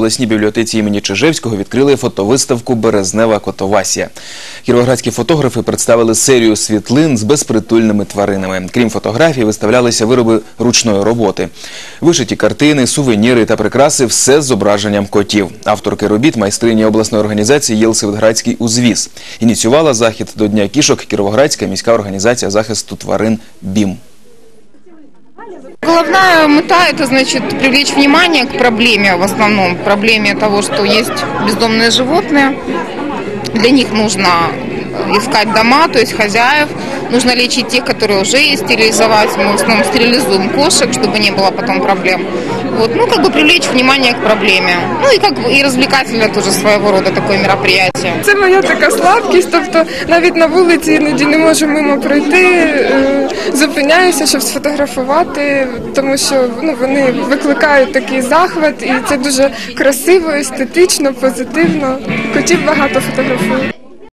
обласній бібліотеці імені Чижевського відкрили фотовиставку Березнева котовасія. Кіровоградські фотографи представили серію світлин з безпритульними тваринами. Крім фотографій, виставлялися вироби ручної роботи. Вишиті картини, сувеніри та прикраси все з зображенням котів. Авторки робіт майстрині обласної організації Єлсиветградський узвіз. Ініціювала захід до Дня кішок Кіровоградська міська організація захисту тварин БІМ. Головная мета – это значит привлечь внимание к проблеме, в основном проблеме того, что есть бездомные животные. Для них нужно искать дома, то есть хозяев. Нужно лечить тех, которые уже есть, стерилизовать. Мы в основном стерилизуем кошек, чтобы не было потом проблем. Вот, ну, как бы привлечь внимание к проблеме. Ну, и как бы и развлекательное тоже своего рода такое мероприятие. Це моя така слабкість, тобто навіть на вулиці іноді не можу мимо пройти, е, зупиняюся, щоб сфотографувати, тому що ну, вони викликають такий захват, і це дуже красиво, естетично, позитивно. Котів багато фотографую.